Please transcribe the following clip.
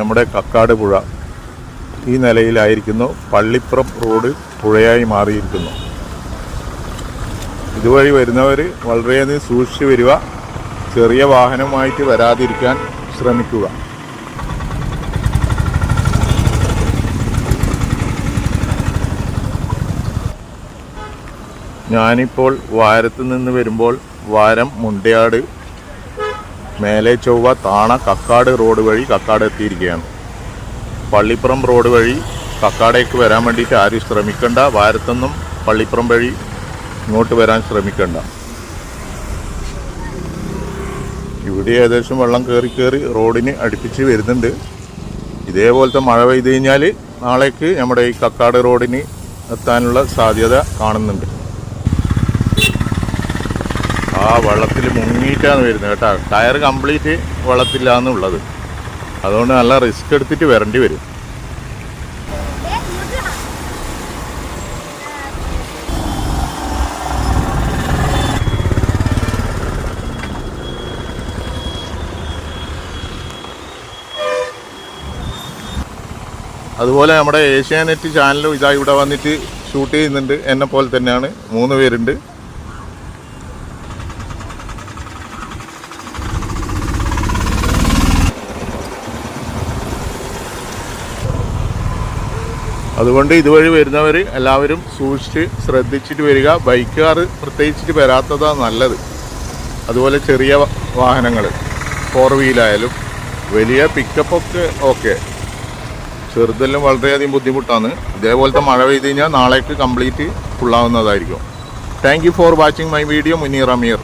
നമ്മുടെ കക്കാട് പുഴ ഈ നിലയിലായിരിക്കുന്നു. പള്ളിപ്പുറം റോഡ് പുഴയായി മാറിയിരിക്കുന്നു. ഇതുവഴി വരുന്നവർ വളരെയധികം സൂക്ഷിച്ച് വരിക. ചെറിയ വാഹനമായിട്ട് വരാതിരിക്കാൻ ശ്രമിക്കുക. ഞാനിപ്പോൾ വാരത്ത് നിന്ന് വരുമ്പോൾ വാരം മുണ്ടയാട് മേലെ ചൊവ്വ താണ കക്കാട് റോഡ് വഴി കക്കാട് എത്തിയിരിക്കുകയാണ്. പള്ളിപ്പുറം റോഡ് വഴി കക്കാടേക്ക് വരാൻ വേണ്ടിയിട്ട് ആരും ശ്രമിക്കണ്ട. വാരത്തൊന്നും പള്ളിപ്പുറം വഴി ഇങ്ങോട്ട് വരാൻ ശ്രമിക്കണ്ട. ഇവിടെ ഏകദേശം വെള്ളം കയറി കയറി റോഡിന് അടുപ്പിച്ച് വരുന്നുണ്ട്. ഇതേപോലത്തെ മഴ പെയ്ത് കഴിഞ്ഞാൽ നാളേക്ക് നമ്മുടെ ഈ കക്കാട് റോഡിന് എത്താനുള്ള സാധ്യത കാണുന്നുണ്ട്. ആ വെള്ളത്തിൽ മുങ്ങിയിട്ടാണ് വരുന്നത് കേട്ടോ. ടയർ കംപ്ലീറ്റ് വെള്ളത്തിലാന്നുള്ളത്. അതുകൊണ്ട് നല്ല റിസ്ക് എടുത്തിട്ട് വരേണ്ടി വരും. അതുപോലെ നമ്മുടെ ഏഷ്യാനെറ്റ് ചാനലും ഇതാ ഇവിടെ വന്നിട്ട് ഷൂട്ട് ചെയ്യുന്നുണ്ട്. എന്നെ പോലെ തന്നെയാണ്. മൂന്ന് പേരുണ്ട്. അതുകൊണ്ട് ഇതുവഴി വരുന്നവർ എല്ലാവരും സൂക്ഷിച്ച് ശ്രദ്ധിച്ചിട്ട് വരിക. ബൈക്കുകാർ പ്രത്യേകിച്ചിട്ട് വരാത്തതാണ് നല്ലത്. അതുപോലെ ചെറിയ വാഹനങ്ങൾ ഫോർ വീലായാലും വലിയ പിക്കപ്പൊക്കെ ഓക്കെ ചെറുതെല്ലാം വളരെയധികം ബുദ്ധിമുട്ടാണ്. ഇതേപോലത്തെ മഴ പെയ്ത് കഴിഞ്ഞാൽ നാളേക്ക് complete ഫുള്ളാവുന്നതായിരിക്കും thank you for watching my video Muneer Ameer.